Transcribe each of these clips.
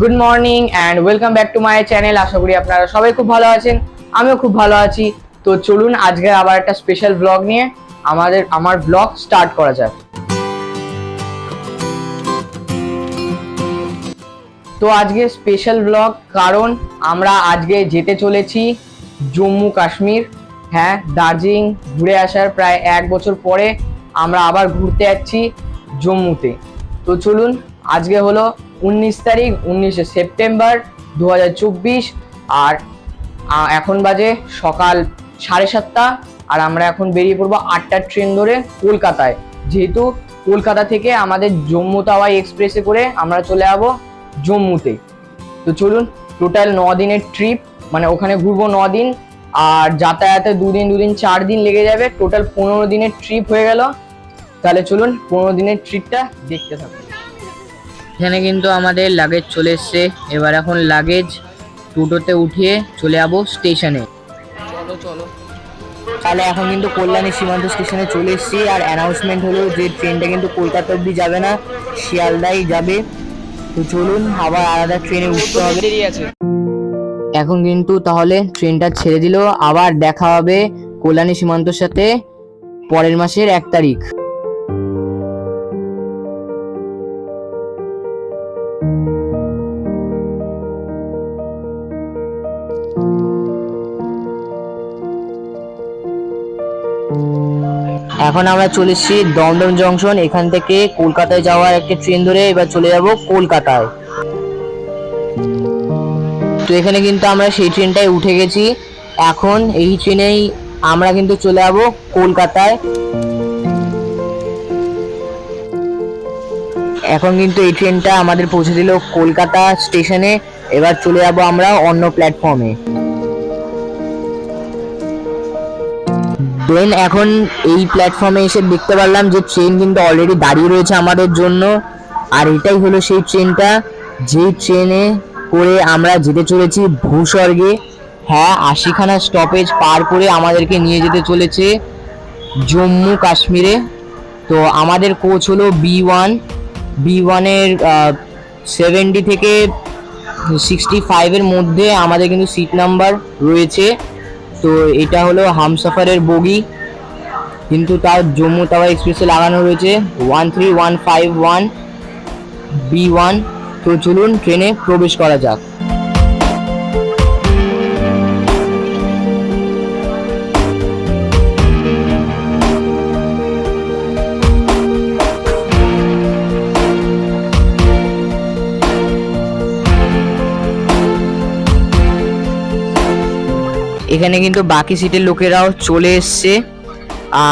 Good morning and welcome back to my channel আশা করি আপনারা সবাই খুব ভালো আছেন। আমিও খুব ভালো আছি। তো চলুন আজকে আবার একটা স্পেশাল ব্লগ নিয়ে আমাদের আমার ব্লগ স্টার্ট করা যাক। তো আজকে স্পেশাল ব্লগ কারণ আমরা আজকে যেতে চলেছি জম্মু কাশ্মীর। হ্যাঁ দার্জিলিং ঘুরে আসার প্রায় এক বছর পরে আমরা আবার ঘুরতে যাচ্ছি জম্মুতে। তো চলুন আজকে হলো উনিশ তারিখ, উনিশে সেপ্টেম্বর দু হাজার চব্বিশ আর এখন বাজে সকাল সাড়ে সাতটা আর আমরা এখন বেরিয়ে পড়ব আটটার ট্রেন ধরে কলকাতায়। যেহেতু কলকাতা থেকে আমাদের জম্মু তাওয়াই এক্সপ্রেসে করে আমরা চলে যাব জম্মুতে। তো চলুন, টোটাল ন দিনের ট্রিপ মানে ওখানে ঘুরবো ন দিন আর যাতায়াতে দুদিন দুদিন, চার দিন লেগে যাবে। টোটাল পনেরো দিনের ট্রিপ হয়ে গেল। তাহলে চলুন, পনেরো দিনের ট্রিপটা দেখতে থাকুন। এখানে কিন্তু আমাদের লাগেজ চলে এসছে। এবার এখন লাগেজ টোটোতে উঠিয়ে চলে যাব স্টেশনে চলো চলো। তাহলে এখন কিন্তু কল্যাণী সীমান্ত স্টেশনে চলে এসেছি। আর অ্যানাউন্সমেন্ট হলো যে ট্রেনটা কিন্তু কলকাতা অব্দি যাবে না শিয়ালদাই যাবে। তো চলুন আবার আলাদা ট্রেনে উঠতে হবে। এখন কিন্তু তাহলে ট্রেনটা ছেড়ে দিল। আবার দেখা হবে কল্যাণী সীমান্তর সাথে পরের মাসের এক তারিখ। এখন আমরা চলে এসেছি দমদম জংশন, এখান থেকে কলকাতায় যাওয়ার একটা ট্রেন ধরে এবার চলে যাব কলকাতায়। তো এখানে কিন্তু আমরা সেই ট্রেনটায় উঠে গেছি। এখন এই ট্রেনেই আমরা কিন্তু চলে যাব কলকাতায়। এখন কিন্তু এই ট্রেনটা আমাদের পৌঁছে দিল কলকাতা স্টেশনে। এবার চলে যাব আমরা অন্য প্ল্যাটফর্মে। দেন এখন এই প্ল্যাটফর্মে এসে দেখতে পারলাম যে ট্রেন কিন্তু অলরেডি দাঁড়িয়ে রয়েছে আমাদের জন্য। আর এটাই হলো সেই ট্রেনটা যেই ট্রেনে করে আমরা যেতে চলেছি ভূস্বর্গে। হ্যাঁ আশিখানা স্টপেজ পার করে আমাদেরকে নিয়ে যেতে চলেছে জম্মু কাশ্মীরে। তো আমাদের কোচ হলো বি ওয়ান বি ওয়ানের সেভেন্টি থেকে সিক্সটি ফাইভের মধ্যে আমাদের কিন্তু সিট নাম্বার রয়েছে। তো এটা হলো হামসাফারের বগি। কিন্তু তার জম্মু তাওয়া এক্সপ্রেসে লাগানো রয়েছে। One three one five one B one তো চলুন ট্রেনে প্রবেশ করা যাক। এখানে কিন্তু বাকি সিটের লোকেরাও চলে এসছে।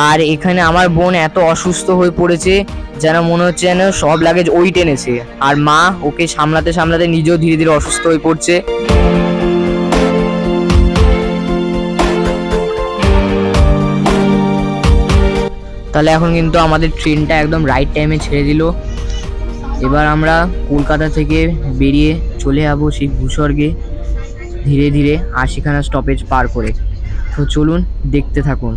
আর এখানে আমার বোন এত অসুস্থ হয়ে পড়েছে, যেন মনে হচ্ছে যেন সব লাগেজ ওই টেনেছে। আর মা ওকে সামলাতে সামলাতে নিজেও ধীরে ধীরে অসুস্থ হয়ে পড়ছে। তাহলে এখন কিন্তু আমাদের ট্রেনটা একদম রাইট টাইমে ছেড়ে দিল। এবার আমরা কলকাতা থেকে বেরিয়ে চলে যাব সেই ভূস্বর্গে। ধীরে ধীরে আশিখানা স্টপেজ পার করে। তো চলুন দেখতে থাকুন।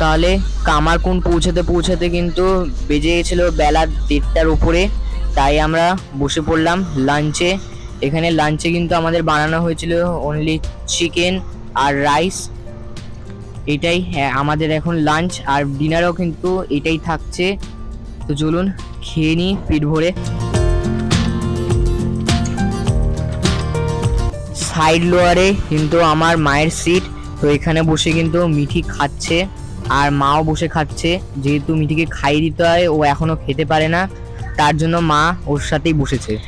তাহলে কামারকুন্ড পৌঁছাতে পৌঁছাতে কিন্তু বেজে গেছিল বেলা দেড়টার উপরে। তাই আমরা বসে পড়লাম লাঞ্চে এখানে লাঞ্চে কিন্তু আমাদের বানানো হয়েছিল অনলি চিকেন আর রাইস এটাই হ্যাঁ আমাদের এখন লাঞ্চ আর ডিনারও কিন্তু এটাই থাকছে। তো চলুন খেয়ে নিই পেট ভরে। সাইড লোয়ারে কিন্তু আমার মায়ের সিট তো এখানে বসে কিন্তু মিঠি খাচ্ছে। আর মাও বসে খাচ্ছে। যেহেতু মিটিকে খাইয়ে দিতে হয়, ও এখনও খেতে পারে না। তার জন্য মা ওর সাথেই বসেছে।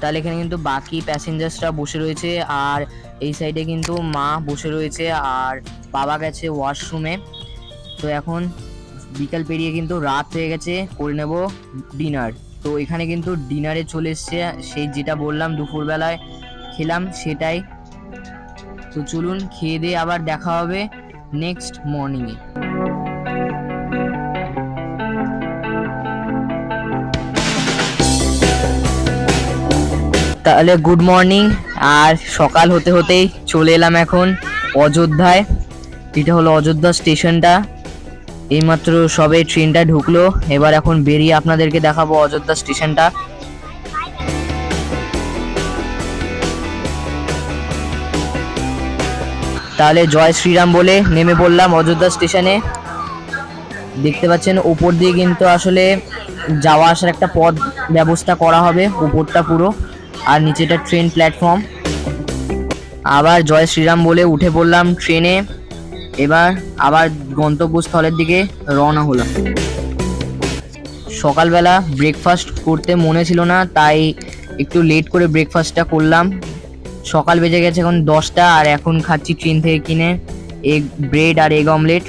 তাহলে এখানে কিন্তু বাকি প্যাসেঞ্জার্সরা বসে রয়েছে, আর এই সাইডে কিন্তু মা বসে রয়েছে, আর বাবা গেছে ওয়াশরুমে তো এখন বিকাল পেরিয়ে কিন্তু রাত হয়ে গেছে, করে নেব ডিনার তো এখানে কিন্তু ডিনারে চলে এসছে, সেই যেটা বললাম দুপুরবেলায় খেলাম সেটাই। তো চলুন, খেয়ে দিয়ে আবার দেখা হবে নেক্সট মর্নিংয়ে তাহলে গুড মর্নিং আর সকাল হতে হতেই চলে এলাম এখন অযোধ্যায়। এটা হলো অযোধ্যা স্টেশনটা। এইমাত্র সবে ট্রেনটা ঢুকলো। এবার এখন বেরিয়ে আপনাদেরকে দেখাবো অযোধ্যা স্টেশনটা। তাহলে জয় শ্রীরাম বলে নেমে পড়লাম অযোধ্যা স্টেশনে। দেখতে পাচ্ছেন, ওপর দিয়ে কিন্তু আসলে যাওয়া আসার একটা পথ ব্যবস্থা করা হবে উপরটা পুরো। আর নিচেটা ট্রেন প্ল্যাটফর্ম আবার জয় শ্রীরাম বলে উঠে পড়লাম ট্রেনে এবার আবার গন্তব্যস্থলের দিকে রওনা হলাম। সকালবেলা ব্রেকফাস্ট করতে মনে ছিল না, তাই একটু লেট করে ব্রেকফাস্টটা করলাম। সকাল বেজে গেছে এখন দশটা, আর এখন খাচ্ছি ট্রেন থেকে কিনে এগ ব্রেড আর এগ অমলেট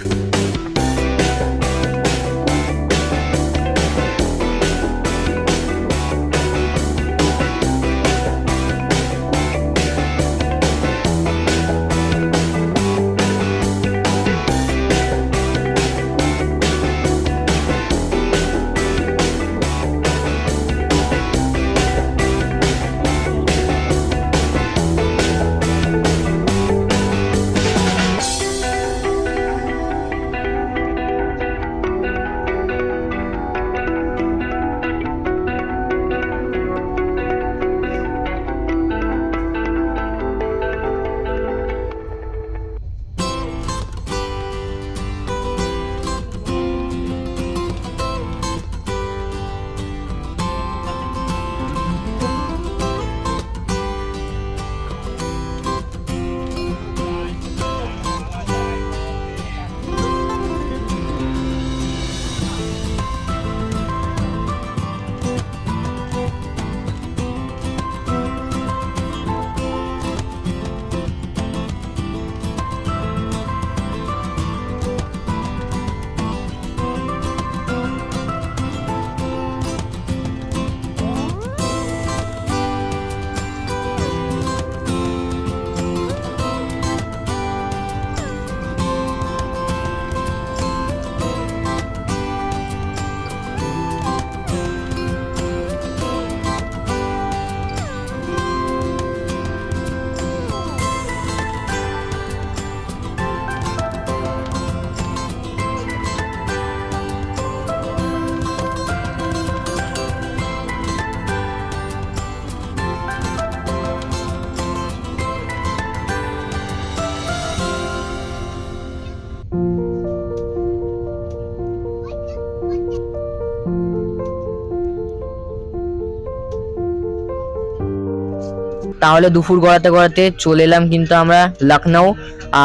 তাহলে দুপুর গড়াতে গড়াতে চলে এলাম কিন্তু আমরা লখনৌ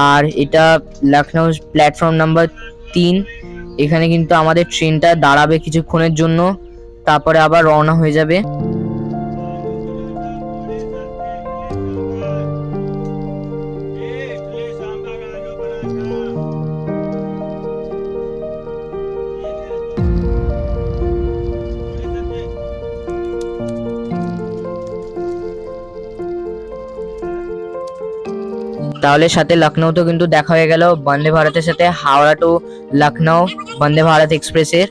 আর এটা লখনৌ প্ল্যাটফর্ম নাম্বার তিন। এখানে কিন্তু আমাদের ট্রেনটা দাঁড়াবে কিছুক্ষণের জন্য। তারপরে আবার রওনা হয়ে যাবে। তাহলে সাথে লখনৌ তো কিন্তু দেখা হয়ে গেল। বন্দে ভারতের সাথে হাওড়া টু লখনৌ, বন্দে ভারত এক্সপ্রেসের।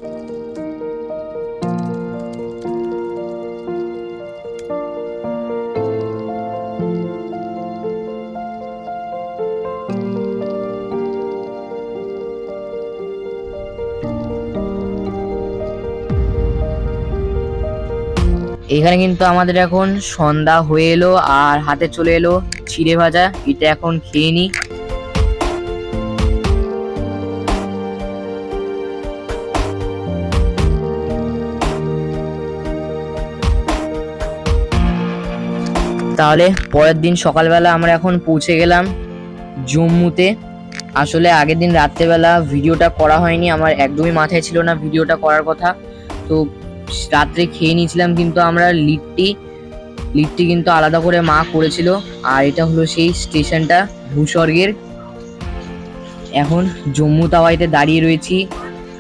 এখানে কিন্তু আমাদের এখন সন্ধ্যা হয়ে এলো, আর হাতে চলে এলো চিড়ে ভাজা, এটা এখন খেয়ে নি। তাহলে পরের দিন সকালবেলা আমরা এখন পৌঁছে গেলাম জম্মুতে। আসলে আগের দিন রাত্রেবেলা ভিডিওটা করা হয়নি, আমার একদমই মাথায় ছিল না ভিডিওটা করার কথা। তো রাত্রে খেয়ে নিয়েছিলাম, কিন্তু আমরা লিট্টি লিফটটি কিন্তু আলাদা করে মা করেছিল, আর এটা হলো সেই স্টেশনটা ভূস্বর্গের। এখন জম্মু তাওয়াইতে দাঁড়িয়ে রয়েছি,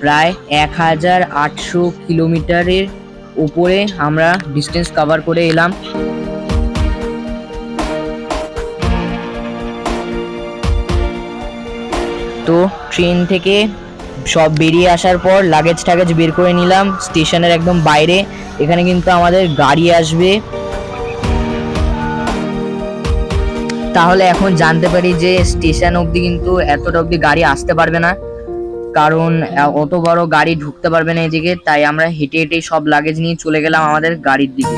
প্রায় এক হাজার আটশো কিলোমিটারের উপরে আমরা ডিস্টেন্স কভার করে এলাম। তো ট্রেন থেকে সব বেরিয়ে আসার পর লাগেজ টাগেজ বের করে নিলাম, স্টেশনের একদম বাইরে। এখানে কিন্তু আমাদের গাড়ি আসবে। তাহলে এখন জানতে পারি যে স্টেশন অবধি কিন্তু এতটা অবধি গাড়ি আসতে পারবে না। কারণ অত বড় গাড়ি ঢুকতে পারবে না এদিকে, তাই আমরা হেঁটে হেঁটে সব লাগেজ নিয়ে চলে গেলাম আমাদের গাড়ির দিকে।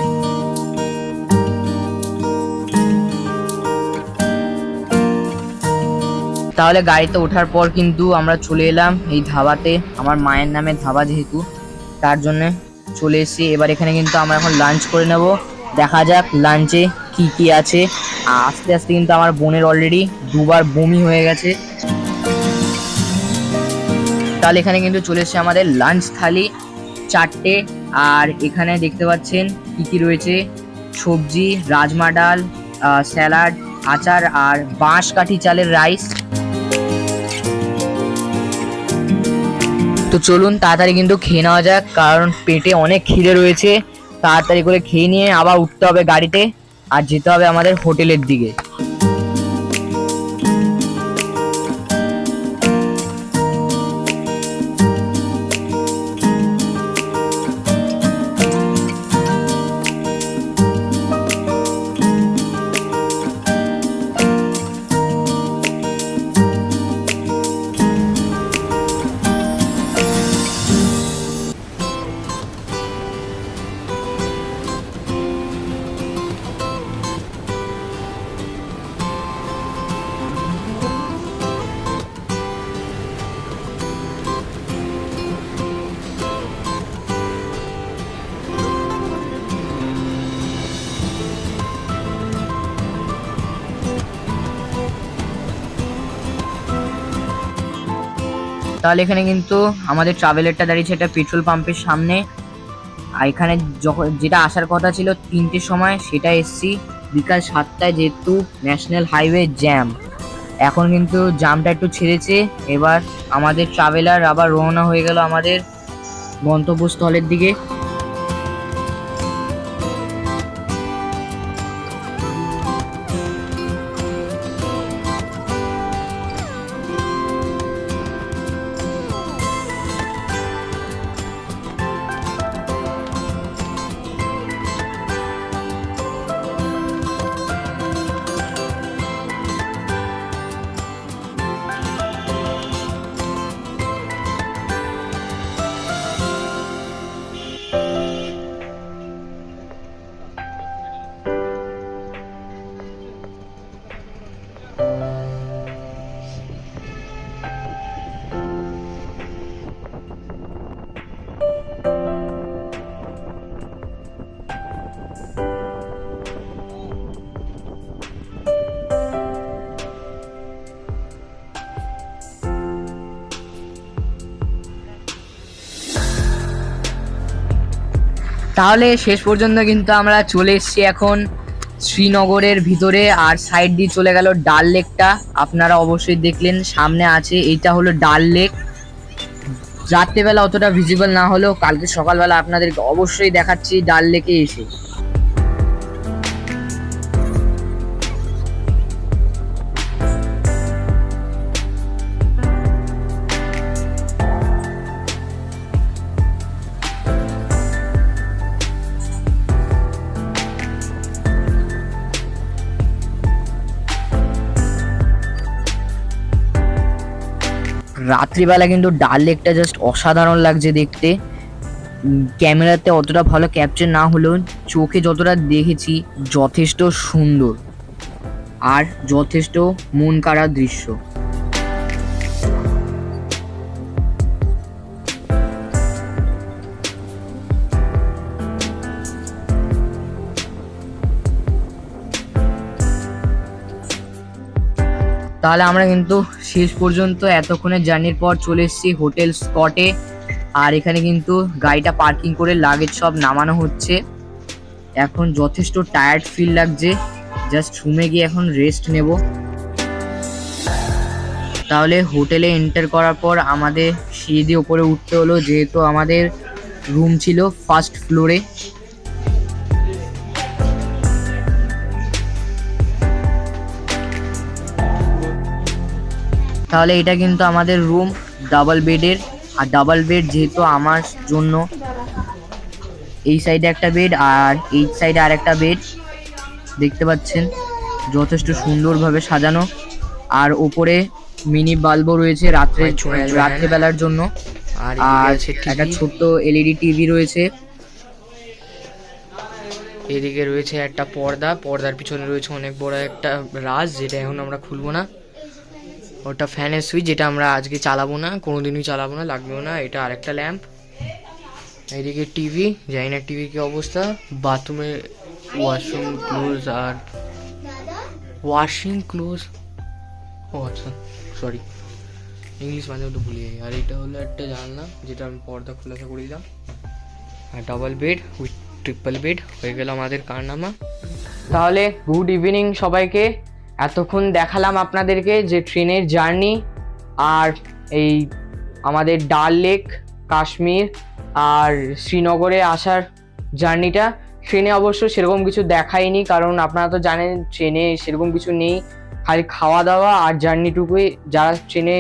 তাহলে গাড়িতে ওঠার পর কিন্তু আমরা চলে এলাম এই ধাবাতে। আমার মায়ের নামে ধাবা যেহেতু, তার জন্য চলে এসেছি। এবার এখানে কিন্তু আমরা এখন লাঞ্চ করে নেব। দেখা যাক লাঞ্চে কি কি আছে। আস্তে আস্তে কিন্তু আমার বোনের অলরেডি দুবার বমি হয়ে গেছে। তাহলে এখানে কিন্তু চলে এসেছে আমাদের লাঞ্চ থালি, চারটে। আর এখানে দেখতে পাচ্ছেন কি কি রয়েছে। সবজি, রাজমা ডাল স্যালাড, আচার আর বাঁশ কাঠি চালের রাইস তো চলুন তাড়াতাড়ি কিন্তু খেয়ে নেওয়া যাক, কারণ পেটে অনেক খিদে রয়েছে। তাড়াতাড়ি করে খেয়ে নিয়ে আবার উঠতে হবে গাড়িতে আর যেতে হবে আমাদের হোটেলের দিকে। তাহলে এখানে কিন্তু আমাদের ট্রাভেলারটা দাঁড়িয়েছে একটা পেট্রোল পাম্পের সামনে। আর এখানে যখন যেটা আসার কথা ছিল তিনটের সময়, সেটা এসছি বিকাল সাতটায় যেহেতু ন্যাশনাল হাইওয়ে জ্যাম এখন কিন্তু জ্যামটা একটু ছেড়েছে, এবার আমাদের ট্রাভেলার আবার রওনা হয়ে গেল আমাদের গন্তব্যস্থলের দিকে। তাহলে শেষ পর্যন্ত কিন্তু আমরা চলে এসেছি এখন শ্রীনগরের ভিতরে, আর সাইড দিয়ে চলে গেল ডাল লেকটা। আপনারা অবশ্যই দেখলেন, সামনে আছে, এইটা হলো ডাল লেক। রাত্রেবেলা অতটা ভিজিবল না হলেও কালকে সকালবেলা আপনাদেরকে অবশ্যই দেখাচ্ছি ডাল লেকে এসে। রাত্রিবেলা কিন্তু ডাল লেকটা জাস্ট অসাধারণ লাগছে দেখতে। ক্যামেরাতে অতটা ভালো ক্যাপচার না হলেও চোখে যতটা দেখেছি যথেষ্ট সুন্দর। আর যথেষ্ট মন কাড়া দৃশ্য। তাহলে আমরা কিন্তু শেষ পর্যন্ত এতক্ষণের জার্নির পর চলে এসেছি হোটেল স্পটে। আর এখানে কিন্তু গাড়িটা পার্কিং করে লাগেজ সব নামানো হচ্ছে। এখন যথেষ্ট টায়ার্ড ফিল লাগছে। জাস্ট রুমে গিয়ে এখন রেস্ট নেব। তাহলে হোটেলে এন্টার করার পর আমাদের সিঁড়ি দিয়ে ওপরে উঠতে হলো, যেহেতু আমাদের রুম ছিল ফার্স্ট ফ্লোরে তাহলে এটা কিন্তু আমাদের রুম ডাবল বেডের আর ডাবল বেড যেহেতু আমার জন্য এই সাইডে একটা বেড আর এই সাইডে আর একটা বেড দেখতে পাচ্ছেন যথেষ্ট সুন্দরভাবে সাজানো। আর ওপরে মিনি বাল্বও রয়েছে রাত্রে। রাত্রেবেলার জন্য। আর আর একটা ছোট্ট এলইডি টিভি রয়েছে। এদিকে রয়েছে একটা পর্দা। পর্দার পিছনে রয়েছে অনেক বড় একটা রাজ যেটা এখন আমরা খুলবো না। ওটা ফ্যানের সুইচ যেটা আমরা আজকে চালাবো না কোনো দিনই চালাবো না, লাগবেও না, এটা আরেকটা ল্যাম্প এদিকে টিভি জানি না টিভির কী অবস্থা? বাথরুমে ওয়াশরুম ক্লোজ আর ওয়াশিং ক্লোজ ও আচ্ছা সরি ইংলিশ মাঝে একটু ভুলে যাই। আর এটা হলো একটা জানলা, যেটা আমি পর্দা খোলাসা করে দিলাম। আর double bed with triple bed হয়ে গেল আমাদের কারনামা। তাহলে গুড ইভিনিং সবাইকে। এতক্ষণ দেখালাম আপনাদেরকে যে ট্রেনের জার্নি আর এই আমাদের ডাল লেক, কাশ্মীর আর শ্রীনগরে আসার জার্নিটা। ট্রেনে অবশ্য সেরকম কিছু দেখাইনি, কারণ আপনারা তো জানেন ট্রেনে সেরকম কিছু নেই। খালি খাওয়া দাওয়া আর জার্নিটুকুই যারা ট্রেনে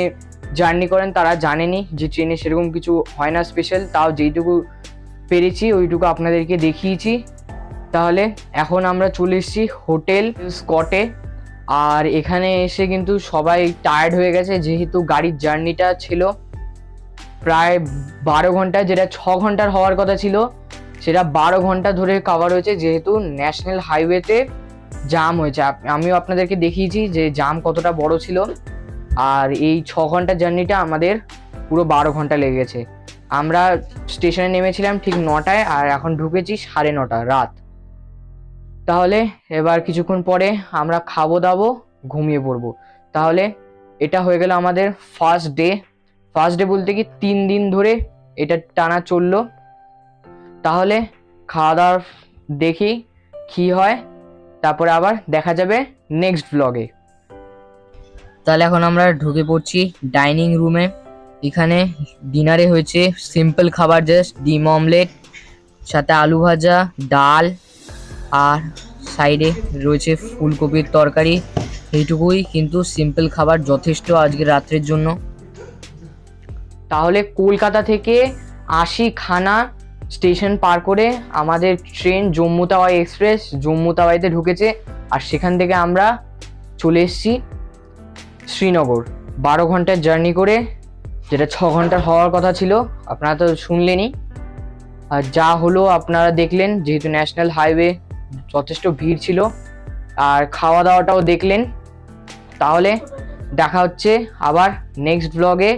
জার্নি করেন তারা জানেনি যে ট্রেনে সেরকম কিছু হয় না স্পেশাল। তাও যেইটুকু পেরেছি, ওইটুকু আপনাদেরকে দেখিয়েছি। তাহলে এখন আমরা চলে এসেছি হোটেল স্কটে। আর এখানে এসে কিন্তু সবাই টায়ার্ড হয়ে গেছে, যেহেতু গাড়ির জার্নিটা ছিল প্রায় বারো ঘণ্টা, যেটা ছ ঘণ্টার হওয়ার কথা ছিল, সেটা বারো ঘণ্টা ধরে কভার হয়েছে, যেহেতু ন্যাশনাল হাইওয়েতে জাম হয়েছে। আমিও আপনাদেরকে দেখিয়েছি যে জাম কতটা বড় ছিল, আর এই ছ ঘণ্টার জার্নিটা আমাদের পুরো বারো ঘণ্টা লেগেছে আমরা স্টেশনে নেমেছিলাম ঠিক নটায়, আর এখন ঢুকেছি সাড়ে নটা, রাত। তাহলে এবার কিছুক্ষণ পরে আমরা খাব দাবো ঘুমিয়ে পড়ব। তাহলে এটা হয়ে গেল আমাদের ফার্স্ট ডে ফার্স্ট ডে বলতে কি তিন দিন ধরে এটা টানা চলল। তাহলে খাওয়া দাওয়ার দেখি কি হয়, তারপরে আবার দেখা যাবে নেক্সট ব্লগে তাহলে এখন আমরা ঢুকে পড়ছি ডাইনিং রুমে এখানে ডিনারে হয়েছে সিম্পল খাবার জাস্ট ডিম অমলেট সাথে আলু ভাজা, ডাল আর সাইডে রয়েছে ফুলকপির তরকারি। এইটুকুই, কিন্তু সিম্পল খাবার যথেষ্ট আজকে রাত্রের জন্য। তাহলে কলকাতা থেকে আশি খানা স্টেশন পার করে আমাদের ট্রেন জম্মু তাওয়াই এক্সপ্রেস জম্মু তাওয়াইতে ঢুকেছে। আর সেখান থেকে আমরা চলে এসেছি শ্রীনগর। বারো ঘণ্টার জার্নি করে, যেটা ছ ঘণ্টার হওয়ার কথা ছিল, আপনারা তো শুনলেনই। আর যা হলো আপনারা দেখলেন, যেহেতু ন্যাশনাল হাইওয়ে যথেষ্ট ভিড় ছিল। আর খাওয়া দাওয়াটাও দেখলেন। তাহলে দেখা হচ্ছে আবার নেক্সট ব্লগে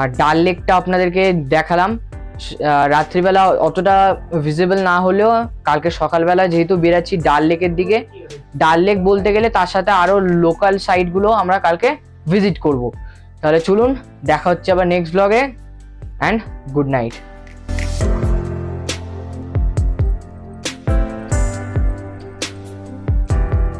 আর ডাল লেকটা আপনাদেরকে দেখালাম। রাত্রিবেলা অতটা ভিজিবল না হলেও কালকে সকালবেলা যেহেতু বেরাচ্ছি ডাল লেকের দিকে, ডাল লেক বলতে গেলে তার সাথে আরও লোকাল সাইটগুলো আমরা কালকে ভিজিট করব। তাহলে চলুন, দেখা হচ্ছে আবার নেক্সট ব্লগে অ্যান্ড গুড নাইট